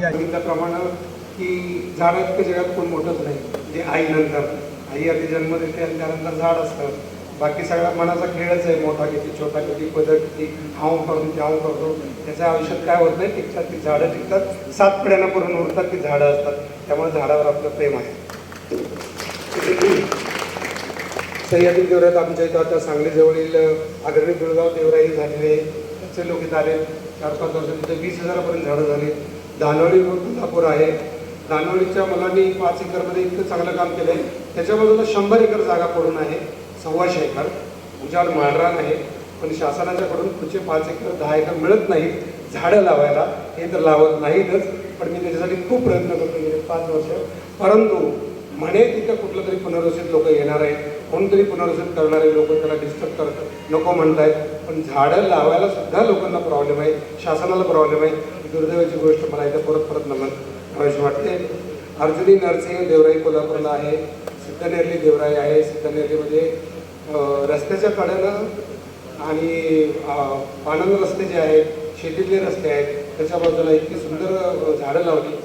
सांगितल्याप्रमाणे की झाड इतकं जगात कोण मोठंच नाही. जे आईनंतर आई आधी जन्म देते आणि त्यानंतर झाड असतं. बाकी सगळा मनाचा खेळच आहे मोठा किती छोटा किती पदर किती हाव करतो त्याव करतो त्याच्या आयुष्यात काय होत नाही टिकतात ती झाडं टिकतात. सात पिढ्यांना करून उरतात ती झाडं असतात. त्यामुळे झाडावर आपलं प्रेम आहे. सह्याद्री देवऱ्यात आमच्या इथं आता सांगलीजवळील आग्रणी दुर्गाव देवराई झालेले आहे. त्याचे लोक इथं आले चार पाच वर्ष तिथे वीस हजारापर्यंत झाडं झाले. दानवळी कोल्हापूर आहे. दानवळीच्या मुलांनी पाच एकरमध्ये इतकं चांगलं काम केलं आहे त्याच्या बाजूला शंभर एकर जागा पडून आहे. सव्वाशे एकर. उजाड माळरान आहे. पण शासनाच्याकडून पुढचे पाच एकर दहा एकर मिळत नाहीत. झाडं लावायला हे तर लावत नाहीतच. पण मी त्याच्यासाठी खूप प्रयत्न करतो गेले पाच वर्ष. परंतु म्हणे तिथं कुठलं तरी पुनर्वसित लोक येणार आहेत. कोणतरी पुनर्वसित करणारे लोक त्याला डिस्टर्ब करतात नको म्हणतायत. पण झाडं लावायला सुद्धा लोकांना प्रॉब्लेम आहे. शासनाला प्रॉब्लेम आहे. दुर्दैवाची गोष्ट मला इथं परत परत नमन करावीशी वाटते. अर्जुनी नरसिंह देवराई कोल्हापूरला आहे. सिद्धनेरली देवराई आहे. सिद्धनेरलीमध्ये रस्त्याच्या कडेनं आणि पानंद रस्ते जे आहेत शेतीतले रस्ते आहेत त्याच्या बाजूला इतकी सुंदर झाडं लावली.